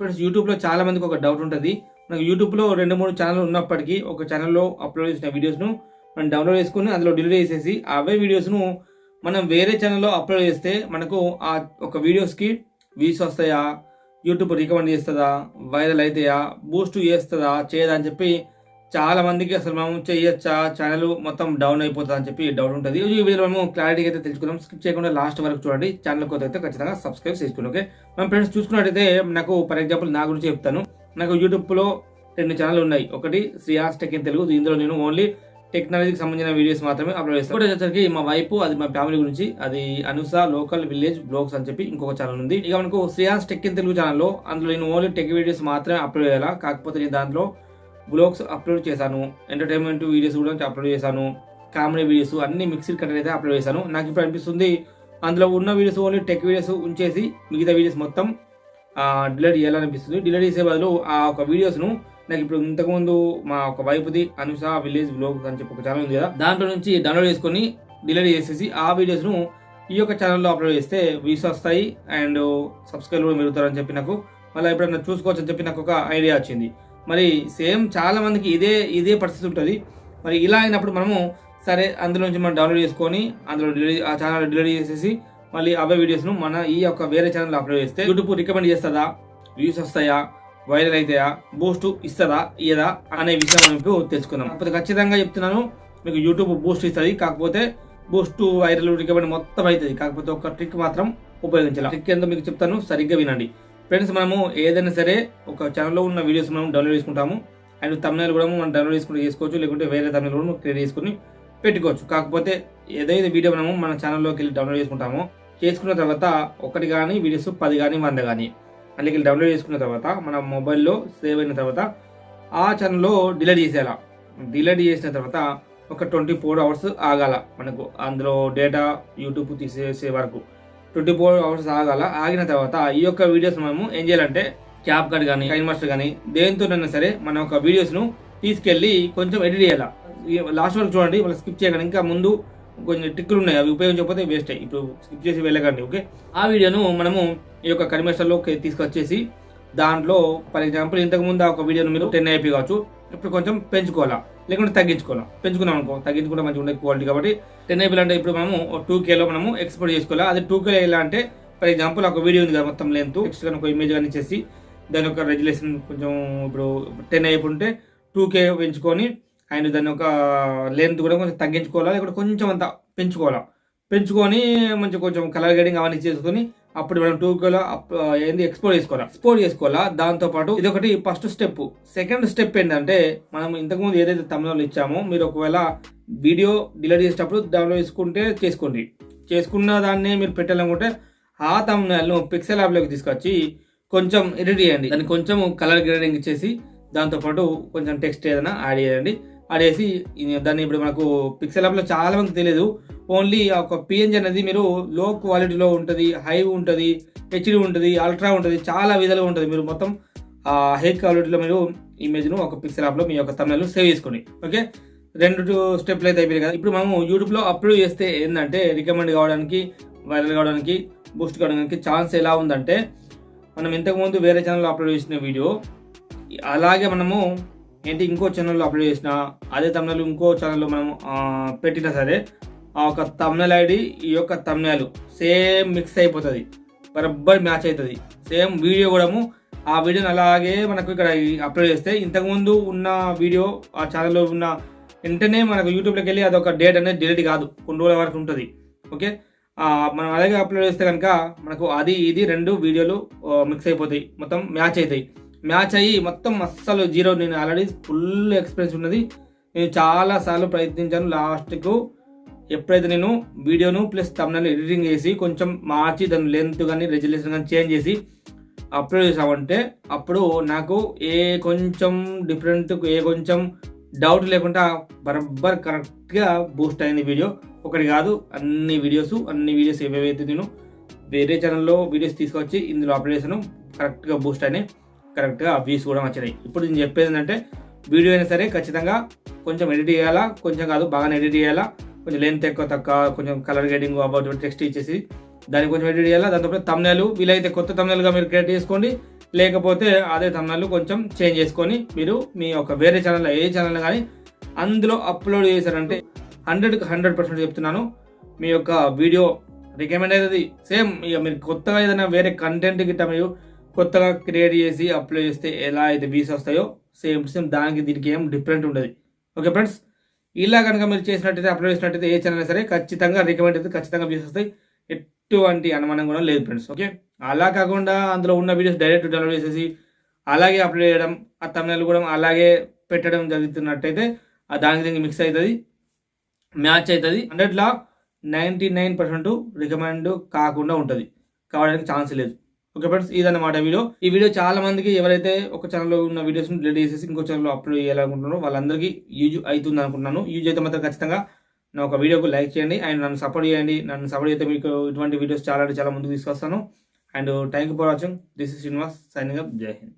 Friends యూట్యూబ్లో చాలా మందికి ఒక డౌట్ ఉంటుంది. మనకు యూట్యూబ్లో రెండు మూడు ఛానల్ ఉన్నప్పటికీ ఒక ఛానల్లో అప్లోడ్ చేసిన వీడియోస్ను మనం డౌన్లోడ్ చేసుకుని అందులో డిలీట్ చేసేసి అవే వీడియోస్ను మనం వేరే ఛానల్లో అప్లోడ్ చేస్తే మనకు ఆ ఒక వీడియోస్కి వ్యూస్ వస్తాయా? యూట్యూబ్ రికమెండ్ చేస్తుందా? వైరల్ అవుతాయా బూస్ట్ చేస్తుందా? చేయదా అని చెప్పి చాలా మందికి అసలు మనం చేయొచ్చా? ఛానల్ మొత్తం డౌన్ అయిపోతుందని అని చెప్పి డౌట్ ఉంటుంది. ఈ వీడియో మనం క్లారిటీగా అయితే తెలుసుకుందాం. స్కిప్ చేయకుండా లాస్ట్ వరకు చూడండి. ఛానల్ కోసం అయితే ఖచ్చితంగా సబ్స్క్రైబ్ చేసుకోండి ఓకే మనం ఫ్రెండ్స్ చూసుకున్నట్టయితే నాకు ఫర్ ఎగ్జాంపుల్ నా గురించి చెప్తాను. నాకు యూట్యూబ్లో రెండు ఛానల్ ఉన్నాయి. ఒకటి శ్రీయాస్ టెక్ ఇన్ తెలుగు ఇందులో నేను ఓన్లీ టెక్నాలజీకి సంబంధించిన వీడియోస్ మాత్రమే అప్లోడ్ చేస్తాను. ఒకటి వచ్చేసరికి మా వైపు అది మా ఫ్యామిలీ గురించి అది అనుస లోకల్ విలేజ్ బ్లాగ్స్ అని చెప్పి ఇంకొక ఛానల్ ఉంది. ఇక మనకు శ్రీయాస్ టెక్ ఇన్ తెలుగు ఛానల్లో అందులో నేను ఓన్లీ టెక్ వీడియోస్ మాత్రమే అప్లోడ్ చేయాలా? కాకపోతే నేను దాంట్లో బ్లాగ్స్ అప్లోడ్ చేశాను ఎంటర్టైన్మెంట్ వీడియోస్ కూడా అప్లోడ్ చేశాను కామెడీ వీడియోస్ అన్ని మిక్స్డ్ కంటెంట్ అయితే అప్లోడ్ చేశాను. నాకు ఇప్పుడు అనిపిస్తుంది అందులో ఉన్న వీడియోస్ ఓన్లీ టెక్ వీడియోస్ ఉంచేసి మిగతా వీడియోస్ మొత్తం డిలీట్ చేయాలనిపిస్తుంది. డిలీట్ చేసే బదులు ఆ ఒక వీడియోస్ను నాకు ఇప్పుడు ఇంతకుముందు మా ఒక వైపుది అనుష విలేజ్ బ్లాగ్ అని చెప్పి ఒక ఛానల్ ఉంది కదా దాంట్లో నుంచి డౌన్లోడ్ చేసుకొని డిలీట్ చేసేసి ఆ వీడియోస్ను ఈ యొక్క ఛానల్లో అప్లోడ్ చేస్తే వ్యూస్ వస్తాయి అండ్ సబ్స్క్రైబ్ కూడా పెరుగుతారని చెప్పి నాకు మళ్ళీ ఎప్పుడైనా చూసుకోవచ్చు అని చెప్పి నాకు ఒక ఐడియా వచ్చింది. మరి సేమ్ చాలామందికి ఇదే ఇదే పరిస్థితి ఉంటుంది. మరి ఇలా అయినప్పుడు మనము సరే అందులో నుంచి మనం డౌన్లోడ్ చేసుకొని అందులో డెలివరీ ఆ ఛానల్ డిలీట్ చేసేసి మళ్ళీ అవే వీడియోస్ను మన ఈ యొక్క వేరే ఛానల్ అప్లోడ్ చేస్తే యూట్యూబ్ రికమెండ్ చేస్తుందా? వ్యూస్ వస్తాయా? వైరల్ అవుతాయా బూస్ట్ ఇస్తుందా? ఇదా అనే విషయం మనం తెలుసుకుందాం. అప్పుడు ఖచ్చితంగా చెప్తున్నాను మీకు యూట్యూబ్ బూస్ట్ ఇస్తుంది కాకపోతే బూస్ట్ వైరల్ రికమెండ్ మొత్తం అవుతుంది కాకపోతే ఒక ట్రిక్ మాత్రం ఉపయోగించాలి. ట్రిక్ ఏందో మీకు చెప్తాను సరిగ్గా వినండి. ఫ్రెండ్స్ మనము ఏదైనా సరే ఒక ఛానల్లో ఉన్న వీడియోస్ మనం డౌన్లోడ్ చేసుకుంటాము. అండ్ తమిళనాలు కూడా మనం డౌన్లోడ్ చేసుకుని చేసుకోవచ్చు లేకుంటే వేరే తమిళ కూడా క్రియేట్ చేసుకుని పెట్టుకోవచ్చు. కాకపోతే ఏదైతే వీడియో మనము మన ఛానల్లోకి వెళ్ళి డౌన్లోడ్ చేసుకుంటామో చేసుకున్న తర్వాత ఒకటి కానీ వీడియోస్ పది కానీ వంద కానీ అందులోకి డౌన్లోడ్ చేసుకున్న తర్వాత మన మొబైల్లో సేవ్ అయిన తర్వాత ఆ ఛానల్లో డిలీట్ చేసేయాల? డిలీట్ చేసిన తర్వాత ఒక ట్వంటీ ఫోర్ అవర్స్ ఆగాల మనకు. అందులో డేటా యూట్యూబ్ తీసేసే వరకు. ట్వంటీ ఫోర్ అవర్స్ ఆగాల. ఆగిన తర్వాత ఈ యొక్క వీడియోస్ మనము ఏం చేయాలంటే క్యాప్ కార్డ్ కానీ కైన్ మాస్టర్ కానీ దేనితోనైనా సరే మన ఒక వీడియోస్ను తీసుకెళ్ళి కొంచెం ఎడిట్ చేయాలా. లాస్ట్ వరకు చూడండి వాళ్ళు స్కిప్ చేయకండి. ఇంకా ముందు కొంచెం టిక్కులు ఉన్నాయి అవి ఉపయోగించకపోతే వేస్ట్ అయ్యి. ఇప్పుడు స్కిప్ చేసి వెళ్ళకండి ఓకే ఆ వీడియోను మనము ఈ యొక్క కనిమేషన్లోకి తీసుకొచ్చేసి దాంట్లో ఫర్ ఎగ్జాంపుల్ ఇంతకుముందు ఆ ఒక వీడియోను మీరు టెన్ ఐపీ కావచ్చు ఇప్పుడు కొంచెం పెంచుకోవాలా? లేకుంటే తగ్గించుకోవాలా? పెంచుకున్నాం అనుకో తగ్గించుకుంటే మంచిగా ఉండే క్వాలిటీ కాబట్టి టెన్ ఏబుల్ అంటే ఇప్పుడు మనము టూ కేలో మనము ఎక్స్పోర్ట్ చేసుకోవాలి? అది టూ కే ఎలా అంటే ఫర్ ఎగ్జాంపుల్ ఒక వీడియో ఉంది కదా మొత్తం లెంత్ టెక్స్ట్ కానీ ఒక ఇమేజ్ కానీ చేసి దాని యొక్క రెగ్యులేషన్ కొంచెం ఇప్పుడు టెన్ ఐపీ ఉంటే టూ కే పెంచుకొని అండ్ దాని యొక్క లెంత్ కూడా కొంచెం తగ్గించుకోవాలా? లేకుంటే కొంచెం అంత పెంచుకోవాలా? పెంచుకొని మంచి కొంచెం కలర్ గేడింగ్ అవన్నీ చేసుకొని అప్పుడు మనం టూ కిలో ఏంది ఎక్స్పోర్ట్ చేసుకోవాలా? ఎక్స్పోర్ట్ చేసుకోవాలా? దాంతో పాటు ఇది ఒకటి ఫస్ట్ స్టెప్ సెకండ్ స్టెప్ ఏంటంటే మనం ఇంతకుముందు ఏదైతే తమిళలో ఇచ్చామో మీరు ఒకవేళ వీడియో డిలీట్ చేసేటప్పుడు డౌన్లోడ్ చేసుకుంటే చేసుకోండి. చేసుకున్న దాన్ని మీరు పెట్టాలనుకుంటే ఆ తమిళను పిక్సెల్ యాప్లోకి తీసుకొచ్చి కొంచెం ఎడిట్ చేయండి. దాన్ని కొంచెం కలర్ గ్రేడింగ్ ఇచ్చేసి దాంతోపాటు కొంచెం టెక్స్ట్ ఏదైనా యాడ్ చేయండి. యాడ్ చేసి దాన్ని ఇప్పుడు మనకు పిక్సెల్ యాప్లో చాలా మంది తెలియదు ఓన్లీ ఒక పిఎన్జీ అనేది మీరు లో క్వాలిటీలో ఉంటుంది హై ఉంటుంది హెచ్డి ఉంటుంది అల్ట్రా ఉంటుంది చాలా విధాలుగా ఉంటుంది. మీరు మొత్తం హై క్వాలిటీలో మీరు ఇమేజ్ను ఒక పిక్సెల్ యాప్లో మీ యొక్క తమిళను సేవ్ చేసుకోండి. ఓకే రెండు స్టెప్లు అయితే అయిపోయాయి కదా. ఇప్పుడు మనము యూట్యూబ్లో అప్లోడ్ చేస్తే ఏంటంటే రికమెండ్ కావడానికి వైరల్ కావడానికి బూస్ట్ కావడానికి ఛాన్స్ ఎలా ఉందంటే మనం ఇంతకుముందు వేరే ఛానల్లో అప్లోడ్ చేసిన వీడియో అలాగే మనము ఏంటి ఇంకో ఛానల్లో అప్లోడ్ చేసిన అదే తమిళ ఇంకో ఛానల్లో మనం పెట్టినా సరే ఆ ఒక తమ్నెల్ ఐడి ఈ యొక్క తమ్నెల్ సేమ్ మిక్స్ అయిపోతుంది. బరబ్బర్ మ్యాచ్ అవుతుంది సేమ్ వీడియో కూడా ఆ వీడియోని అలాగే మనకు ఇక్కడ అప్లోడ్ చేస్తే ఇంతకుముందు ఉన్న వీడియో ఆ ఛానల్లో ఉన్న వెంటనే మనకు యూట్యూబ్లోకి వెళ్ళి అదొక డేట్ అనేది డిలీట్ కాదు. కొన్ని రోజుల వరకు ఉంటుంది. ఓకే మనం అలాగే అప్లోడ్ చేస్తే కనుక మనకు అది ఇది రెండు వీడియోలు మిక్స్ అయిపోతాయి. మొత్తం మ్యాచ్ అవుతాయి మ్యాచ్ అయ్యి మొత్తం అస్సలు జీరో నేను ఆల్రెడీ ఫుల్ ఎక్స్పీరియన్స్ ఉన్నది. నేను చాలాసార్లు ప్రయత్నించాను. లాస్ట్కు ఎప్పుడైతే నేను వీడియోను ప్లస్ తమిళ ఎడిటింగ్ చేసి కొంచెం మార్చి దాని లెంత్ కానీ రెజల్యూషన్ కానీ చేంజ్ చేసి అప్లోడ్ చేసామంటే అప్పుడు నాకు ఏ కొంచెం డిఫరెంట్ ఏ కొంచెం డౌట్ లేకుండా బరబ్బర్ కరెక్ట్గా బూస్ట్ అయింది వీడియో. ఒకటి కాదు అన్ని వీడియోస్ అన్ని వీడియోస్ ఏవేవైతే నేను వేరే ఛానల్లో వీడియోస్ తీసుకొచ్చి ఇందులో అప్లోడ్ చేశాను కరెక్ట్గా బూస్ట్ అయినాయి. కరెక్ట్గా వ్యూస్ కూడా వచ్చినాయి. ఇప్పుడు నేను చెప్పేది ఏంటంటే వీడియో అయినా సరే ఖచ్చితంగా కొంచెం ఎడిట్ చేయాలా? కొంచెం కాదు బాగానే ఎడిట్ చేయాలా? కొంచెం లెంత్ ఎక్కువ తక్కువ కొంచెం కలర్ గేడింగ్ అబౌట్ టెక్స్ట్ ఇచ్చేసి దానికి కొంచెం ఎడిట్ చేయాలి? దాంతో తమ్నాలు వీలైతే కొత్త తమ్నాలుగా మీరు క్రియేట్ చేసుకోండి. లేకపోతే అదే తమ్నాలు కొంచెం చేంజ్ చేసుకొని మీరు మీ యొక్క వేరే ఛానల్ ఏ ఛానల్ కానీ అందులో అప్లోడ్ చేశారంటే హండ్రెడ్కి హండ్రెడ్ పర్సెంట్ చెప్తున్నాను. మీ యొక్క వీడియో రికమెండ్ అవుతుంది. సేమ్ ఇక మీరు కొత్తగా ఏదైనా వేరే కంటెంట్ గిట్ట మీరు కొత్తగా క్రియేట్ చేసి అప్లోడ్ చేస్తే ఎలా అయితే వీస్ వస్తాయో సేమ్ సేమ్ దానికి దీనికి ఏం డిఫరెంట్ ఉండదు. ఓకే ఫ్రెండ్స్ ఇలా కనుక మీరు చేసినట్టయితే అప్లోడ్ చేసినట్టయితే ఏ ఛానల్ సరే ఖచ్చితంగా రికమెండ్ అయితే ఖచ్చితంగా వ్యూస్ వస్తాయి. ఎటువంటి అనుమానం కూడా లేదు ఫ్రెండ్స్ ఓకే అలా కాకుండా అందులో ఉన్న వీడియోస్ డైరెక్ట్ డౌన్లోడ్ చేసేసి అలాగే అప్లోడ్ చేయడం ఆ తమిళ కూడా అలాగే పెట్టడం జరుగుతున్నట్టయితే ఆ దానికి దీనికి మిక్స్ అవుతుంది మ్యాచ్ అవుతుంది. హండ్రెడ్లా నైంటీ నైన్ పర్సెంట్ రికమెండ్ కాకుండా ఉంటుంది. కావడానికి ఛాన్స్ లేదు. ఓకే ఫ్రెండ్స్ ఇదన్నమాట వీడియో. ఈ వీడియో చాలా మందికి ఎవరైతే ఒక ఛానల్లో ఉన్న వీడియోస్ని డిలీట్ చేసేసి ఇంకో ఛానల్లో అప్లోడ్ చేయాలనుకుంటున్నారో వాళ్ళందరికీ యూజ్ అవుతుంది అనుకుంటున్నాను యూజ్ అయితే మాత్రం ఖచ్చితంగా నా ఒక వీడియోకు లైక్ చేయండి. అండ్ నన్ను సపోర్ట్ చేయండి. నన్ను సపోర్ట్ చేస్తే మీకు ఇటువంటి వీడియోస్ చాలా అంటే చాలా ముందుకు తీసుకొస్తాను. And thank you for watching this is Srinivas signing up జై హింద్